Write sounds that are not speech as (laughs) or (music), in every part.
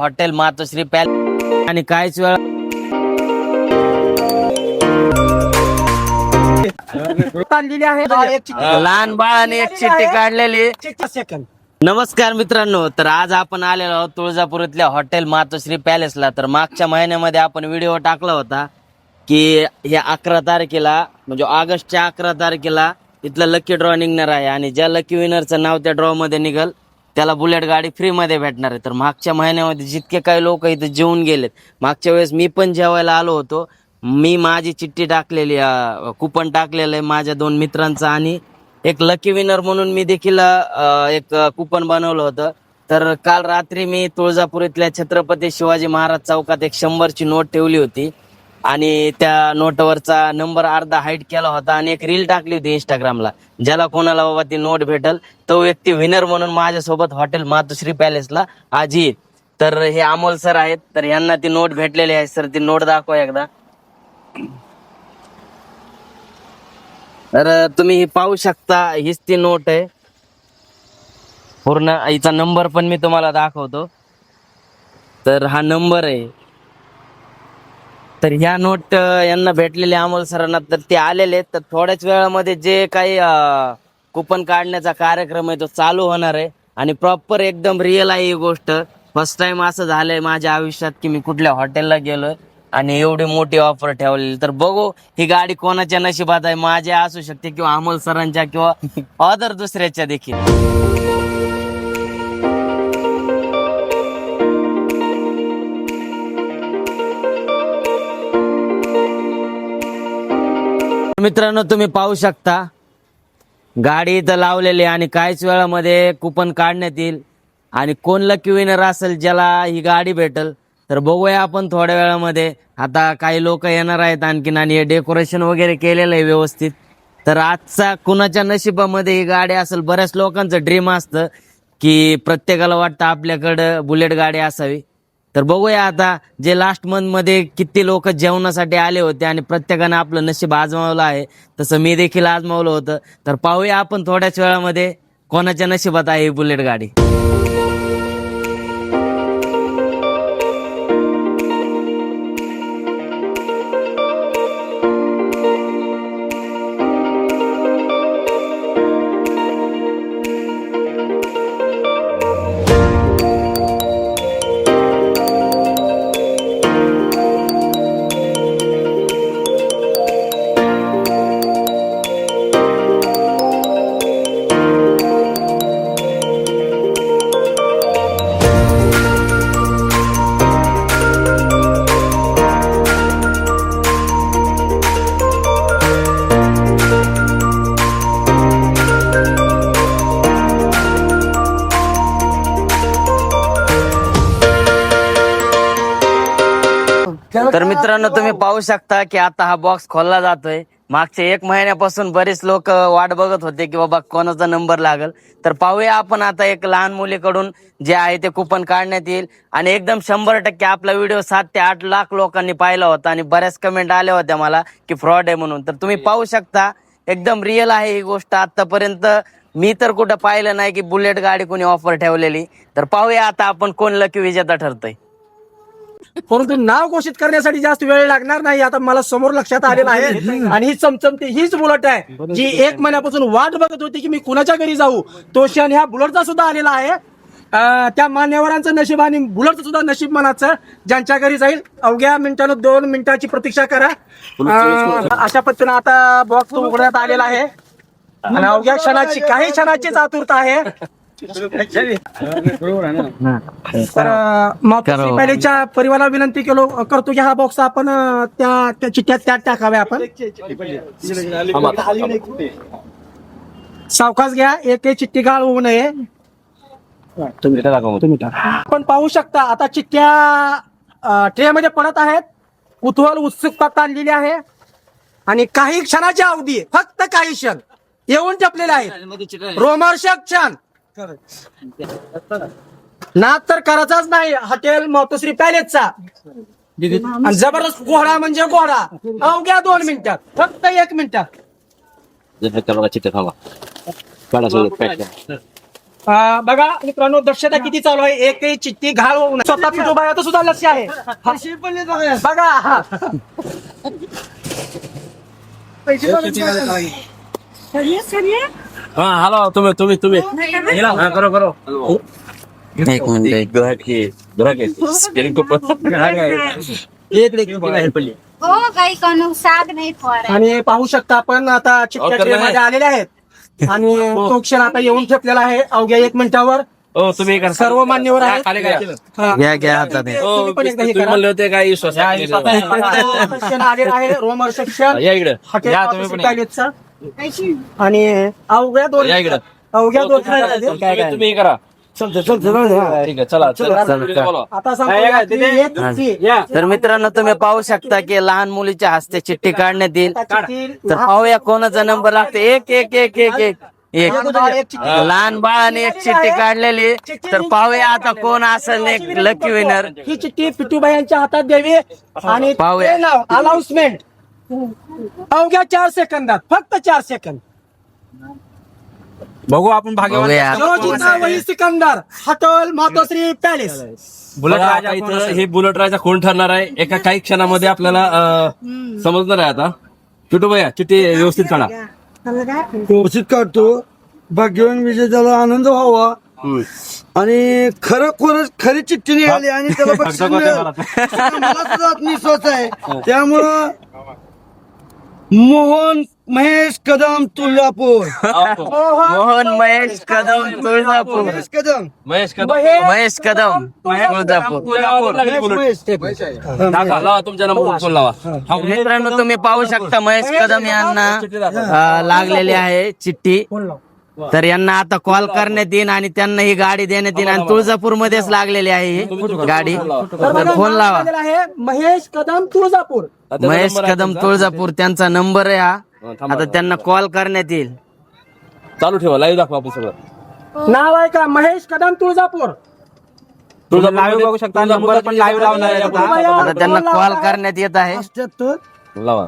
Hotel मातोश्री पॅल आणि काहीच वेळ आहे लहान बाळाने एक चिठ्ठी काढलेली. सेकंद नमस्कार मित्रांनो तर आज आपण आलेलो आहोत तुळजापूरतल्या हॉटेल मातोश्री पॅलेसला. तर मागच्या महिन्यामध्ये आपण व्हिडिओ टाकला होता की ह्या अकरा तारखेला म्हणजे ऑगस्टच्या अकरा तारखेला इथलं लकी ड्रॉ निघणार आहे. आणि ज्या लकी विनरचं नाव त्या ड्रॉ मध्ये निघल. त्याला बुलेट गाडी फ्रीमध्ये भेटणार आहे. तर मागच्या महिन्यामध्ये जितके काही लोक इथं जेवून गेलेत मागच्या वेळेस मी पण जेवायला आलो होतो. मी माझी चिठ्ठी टाकलेली कुपन टाकलेलं आहे माझ्या दोन मित्रांचं आणि एक लकी विनर म्हणून मी देखील एक कुपन बनवलं होतं. तर काल रात्री मी तुळजापूर इथल्या छत्रपती शिवाजी महाराज चौकात एक शंभरची नोट ठेवली होती. आणि त्या नोटवरचा नंबर अर्धा हाईट केला होता आणि एक रील टाकली होती इंस्टाग्रामला ज्याला कोणाला बाबा ती नोट भेटल तो व्यक्ती विनर म्हणून माझ्यासोबत हॉटेल मातोश्री पॅलेसला आज येईल. तर हे अमोल सर आहेत तर यांना ती नोट भेटलेली आहे. सर ती नोट दाखवा एकदा. तर तुम्ही ही पाहू शकता हीच ती नोट आहे. पूर्ण हिचा नंबर पण मी तुम्हाला दाखवतो. तर हा नंबर आहे. तर ह्या नोट अं, यांना भेटलेले अमोल सरांना तर ते आलेले आहेत. तर थोड्याच वेळामध्ये जे काही कुपन काढण्याचा कार्यक्रम आहे तो चालू होणार आहे. आणि प्रॉपर एकदम रिअल आहे ही गोष्ट. फर्स्ट टाइम असं झालंय माझ्या आयुष्यात की मी कुठल्या हॉटेलला गेलोय आणि एवढी मोठी ऑफर ठेवलेली. तर बघू ही गाडी कोणाच्या नशिबात आहे माझ्या असू शकते किंवा अमोल सरांच्या किंवा (laughs) अदर दुसऱ्याच्या देखील. मित्रांनो तुम्ही पाहू शकता गाडी इथं लावलेली आहे आणि काहीच वेळामध्ये कुपन काढण्यात येईल. आणि कोण लकी विनर असेल ज्याला ही गाडी भेटल तर बघूया आपण थोड्या वेळामध्ये. आता काही लोक येणार आहेत आणखीन आणि हे डेकोरेशन वगैरे केलेलं आहे व्यवस्थित. तर आजचा कुणाच्या नशिबामध्ये ही गाडी असेल बऱ्याच लोकांचं ड्रीम असतं की प्रत्येकाला वाटतं आपल्याकडं बुलेट गाडी असावी. तर बघूया आता जे लास्ट मंथमध्ये किती लोक जेवणासाठी आले होते आणि प्रत्येकाने आपलं नशीब आजमावलं आहे तसं मी देखील आजमावलं होतं. तर पाहूया आपण थोड्याच वेळामध्ये कोणाच्या नशिबात आहे ही बुलेट गाडी. मित्रांनो तुम्ही पाहू शकता की आता हा बॉक्स खोलला जातोय. मागच्या एक महिन्यापासून बरेच लोक वाट बघत होते की बाबा कोणाचा नंबर लागल. तर पाहूया आपण आता एक लहान मुलीकडून जे आहे ते कुपन काढण्यात येईल. आणि एकदम शंभर टक्के आपला व्हिडिओ सात ते आठ लाख लोकांनी पाहिला होता आणि बऱ्याच कमेंट आल्या होत्या मला की फ्रॉड आहे म्हणून. तर तुम्ही पाहू शकता एकदम रिअल आहे ही गोष्ट. आतापर्यंत मी तर कुठं पाहिलं नाही की बुलेट गाडी कोणी ऑफर ठेवलेली. तर पाहूया आता आपण कोण लकी विजेता ठरतोय. परंतु नाव घोषित करण्यासाठी जास्त वेळ लागणार नाही. आता मला समोर लक्षात आलेलं आहे. आणि ही चमचमती हीच बुलट आहे जी एक महिन्यापासून वाट बघत होती की मी कुणाच्या घरी जाऊ. तो क्षण ह्या बुलटचा सुद्धा आलेला आहे. त्या मान्यवरांचं नशीब आणि बुलटचं सुद्धा नशीब मनाचं ज्यांच्या घरी जाईल अवघ्या मिनिटानं दोन मिनिटाची प्रतीक्षा करा. अशा पद्धतीनं आता बॉक्स उघडण्यात आलेला आहे. आणि अवघ्या क्षणाची काही क्षणाचीच आतुरता आहे. तर. पहिलेच्या परिवाराला विनंती केलो करतो की हा बॉक्स आपण अं, त्या त्या चिठ्ठ्यात त्यात टाकाव्या आपण. सावकाश घ्या एक एक चिठ्ठी गाळ होऊ नये. आपण पाहू शकता आता चिठ्ठ्या ट्रे मध्ये पडत आहेत. कुतूहल उत्सुकता ताणलेली आहे. आणि काही क्षणाची अवधी आहे. फक्त काही क्षण येऊन टपलेले आहेत. रोमार्शक क्षण. नाद तर करायचाच नाही. हॉटेल मातोश्री पॅलेसचा. आणि जबरदस्त घोडा म्हणजे घोडा. अवघ्या दोन मिनिटात फक्त एक मिनिटात बघा मित्रांनो दक्षता किती चालू आहे? एकही चिठ्ठी घाळ होऊ नये. स्वतः बायाचं सुद्धा लक्ष आहे. हा. बघा. हा. हा हॅलो तुम्ही तुम्ही तुम्ही. हा, करो करो. एक मिनिट. हो काही कोण साग नाही फवारायचं. आणि पाहू शकता आपण आता आलेल्या आहेत. आणि तो क्षण आता येऊन ठेपलेला आहे. अवघ्या एक मिनिटावर. हो तुम्ही करा. सर्व मान्यवर आहेत. खाली करा. हा. घ्या घ्या हे. हो, तुम्ही पण एकदा हे तुम्ही करा. म्हणले होते काय विश्वास क्षण आलेला आहे. रोमर सेक्शन या इकडे. या तुम्ही पण या. आणि अवघ्या दोन या इकडे. अवघ्या दोन तुम्ही तुम्ही हे करा. ठीक आहे चला चला चला. बोला. आता सांगूया की एक चिठ्ठी. तर मित्रांनो तुम्ही पाहू शकता की लहान मुलीच्या हस्ते चिठ्ठी काढण्यात येईल. तर पाहूया कोणाचा नंबर लागतो. एक एक एक एक एक. एक. लहान बाळाने एक चिठ्ठी काढलेली. तर पाहूया आता कोण असेल एक लकी विनर ही चिठ्ठी पिटूबाई यांच्या हातात द्यावी आणि पाहूया. ते नाव अनाउन्समेंट अवघ्या चार सेकंदात फक्त चार सेकंद. बघू आपण भाग्यवान बघूया. शिवाजीचा वही Sikandar hotel Matoshree palace. Bullet Raja इथं हे बुलेट राजा कोण ठरणार आहे? एका काही क्षणामध्ये आपल्याला अं, समजणार आहे आता. चिटू भैया चिठ्ठी व्यवस्थित काढा. व्यवस्थित काढतो. भाग्यवान विजेत्याला आनंद व्हावा. आणि खरं खरंच खरी चिठ्ठी निघाली आणि त्याला (laughs) बक्षीस मिळेल. असा मला सुद्धा आत्मविश्वास आहे. त्यामुळं मोहन महेश कदम तुळजापूर. मोहन महेश कदम तुळजापूर. महेश कदम. महेश कदम. महेश कदम. तुळजापूर. लावा तुमच्या नंबर फोन लावा. हा, मित्रांनो तुम्ही पाहू शकता महेश कदम यांना अं, लागलेली आहे चिठ्ठी. तर यांना आता कॉल करण्यात येईल आणि त्यांना ही गाडी देण्यात येईल आणि तुळजापूर मध्येच लागलेली आहे ही गाडी. तर फोन लावा. आहे महेश कदम तुळजापूर. महेश नंबर आहे कदम तुमचा? तुळजापूर त्यांचा नंबर आहे हा. हा, थांबा. आता त्यांना कॉल करण्यात येईल. चालू ठेवा लाईव्ह दाखवा आपण सगळं. नाव आहे का? महेश कदम तुळजापूर. लाईव्ह बघू शकता नंबर पण लाईव्ह लावणार आहे आपण. आता. त्यांना कॉल करण्यात येत आहे. अठ्याहत्तर लावा.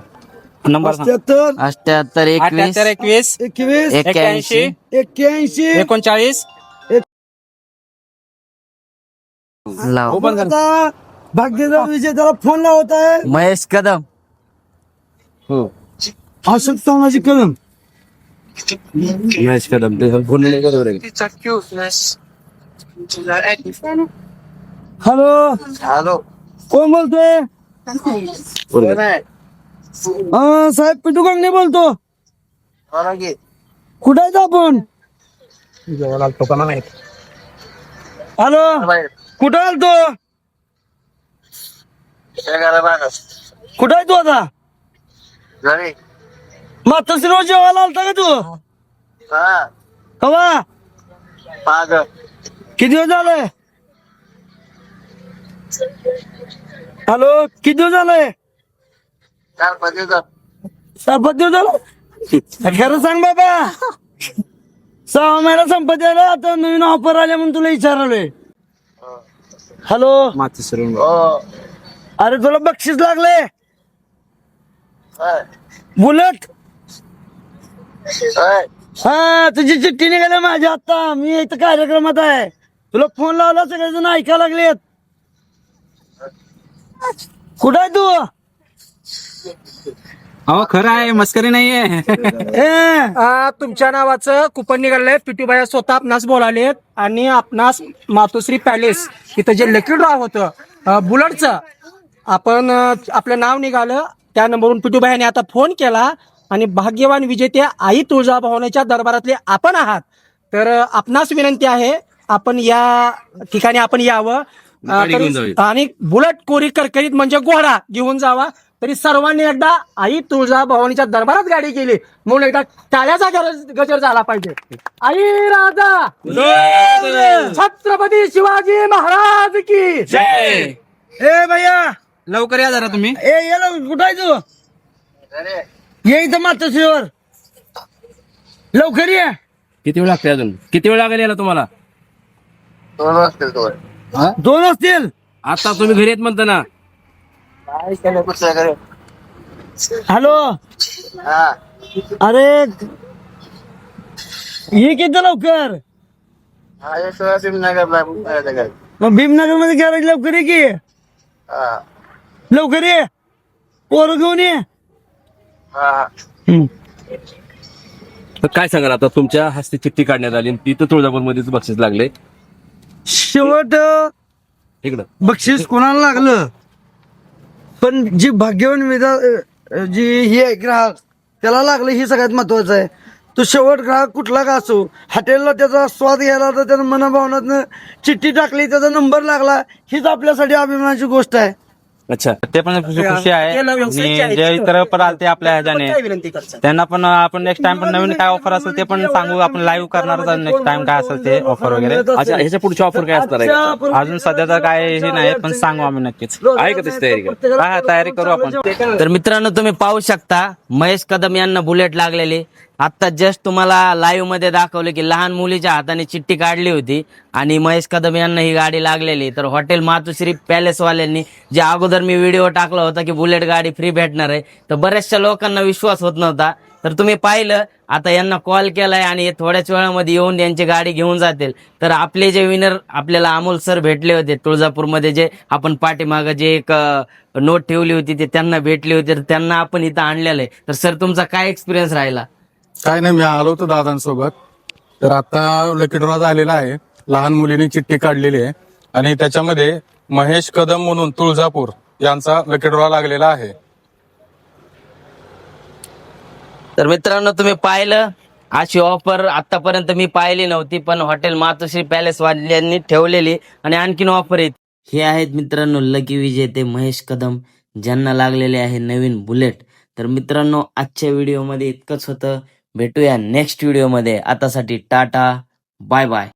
अठ्याहत्तर अष्ट्याहत्तर. एकवीस. एकवीस. एकवीस. एक्क्याऐंशी. एक्क्याऐंशी. एकोणचाळीस. लाव. आता भाग्यवान विजेत्याला फोन लावत आहे महेश कदम. हो. अशोक तानाजी कदम. महेश कदम ते फोन नाही बरोबर आहे. हॅलो हॅलो कोण बोलतोय? हा साहेब पिटू कांगणे बोलतो. कुठे आहेत आपण? हॅलो कुठं आलतो? कुठं आहे तू आता? मातोश्रीवर जेवायला आलता का तू? कवा? किती दिवस झाले? हॅलो किती दिवस झाले? चार पाच दिवस झाले. खरं सांग बाबा. सहा महिना संपत यायला आता नवीन ऑफर आले म्हणून तुला विचारलोय. हॅलो. अरे तुला बक्षीस लागले बुलेट. हा तुझी चिठ्ठी निघाली माझी आता. मी इथं कार्यक्रमात आहे. तुला फोन लावला सगळेजण ऐकायला लागलेत. कुठं आहे तू? अहो खरं आहे मस्करी नाहीये. आ, तुमच्या नावाचं कुपन निघालंय. पिटूबाई स्वतः आपणास बोलावलेत. आणि आपणास मातोश्री पॅलेस इथं जे लकी ड्रॉ होतं बुलेटचं आपण अ, आपलं नाव निघालं त्या नंबरवरून पिटूबाईने आता फोन केला आणि भाग्यवान विजेते आई तुळजाभवानीच्या दरबारातले आपण आहात. तर अ, आपणास विनंती आहे आपण या ठिकाणी आपण यावं. अ, गाडी घेऊन तरी- जावी. आणि बुलेट कोरी करकरीत म्हणजे घोडा घेऊन जावा. तरी सर्वांनी एकदा आई तुळजा भवानीच्या दरबारात गाडी केली. म्हणून एकदा टाळ्याचा गरज गजर झाला पाहिजे. आई राजा! छत्रपती शिवाजी महाराज की! ए भैया! लवकर या जरा तुम्ही. ए ये कुठं आहे तू? ये इथं मातोश्रीवर लवकर ये. किती वेळ लागते अजून? किती वेळ लागेल याला तुम्हाला? दोन असतील आता तुम्ही घरी येत म्हणता ना. हॅलो? अरे ये किती लवकर? मग भीमनगरमध्ये गॅरेज लवकर ये की. लवकर ये. पोरं घेऊन ये. हम्म. तर काय सांगाल आता? तुमच्या हस्ते चिठ्ठी काढण्यात आली आणि तिथं तुळजापूरमध्येच बक्षीस लागले. शेवट अं, इकडं. बक्षीस कोणाला लागलं? पण जी भाग्यवान विधा अं, जी ही आहे ग्राहक त्याला लागलं ही सगळ्यात महत्वाचं आहे. तो शेवट ग्राहक कुठला का असो हॉटेलला त्याचा स्वाद घ्यायला तर त्यानं मनाभावनातनं चिठ्ठी टाकली त्याचा नंबर लागला हीच आपल्यासाठी अभिमानाची गोष्ट आहे. अच्छा. ते पण खुशी खुशी आहे. त्याला व्यवसायाची आणि आहे. जे इतर पण आलते आपल्या ह्याच्याने. काय विनंती करतात? त्यांना पण आपण नेक्स्ट टाइम पण नवीन काय ऑफर असेल ते पण सांगू आपण लाईव्ह करणार नेक्स्ट टाइम काय असेल ते ऑफर वगैरे. अच्छा ह्याच्या पुढची ऑफर काय असणार आहे? अजून सध्या तर काय हे नाही पण सांगू आम्ही नक्कीच. आहे का तशी तयारी का हा तयारी करू आपण. तर मित्रांनो तुम्ही पाहू शकता महेश कदम यांना बुलेट लागलेली. आत्ता जस्ट तुम्हाला लाईव्हमध्ये दाखवलं की लहान मुलीच्या हाताने चिठ्ठी काढली होती आणि महेश कदम यांना ही गाडी लागलेली. तर हॉटेल मातोश्री पॅलेसवाल्यांनी जे अगोदर मी व्हिडिओ टाकला होता की बुलेट गाडी फ्री भेटणार आहे तर बऱ्याचशा लोकांना विश्वास होत नव्हता. तर तुम्ही पाहिलं आता यांना कॉल केलाय आणि थोड्याच वेळामध्ये येऊन यांची गाडी घेऊन जातील. तर आपले जे विनर आपल्याला अमोल सर भेटले होते तुळजापूरमध्ये जे आपण पाठीमागं जे एक नोट ठेवली होती ते त्यांना भेटली होती तर त्यांना आपण इथं आणलेलं आहे. तर सर तुमचा काय एक्सपिरियन्स राहिला? काय नाही मी आलो होतो दादांसोबत. तर आता लकी ड्रॉ झालेला आहे. लहान मुलीने चिठ्ठी काढलेली आहे. आणि त्याच्यामध्ये महेश कदम म्हणून तुळजापूर यांचा लकी ड्रॉ लागलेला आहे. तर मित्रांनो तुम्ही पाहिलं? अशी ऑफर आतापर्यंत मी पाहिली नव्हती पण हॉटेल मातोश्री पॅलेस वाल्यांनी ठेवलेली आणि आणखीन ऑफर आहेत हे आहेत मित्रांनो लकी विजेते महेश कदम. ज्यांना लागलेले आहे नवीन बुलेट. तर मित्रांनो आजच्या व्हिडिओमध्ये इतकंच होतं. भेटूया नेक्स्ट व्हिडिओमध्ये आतासाठी टाटा बाय बाय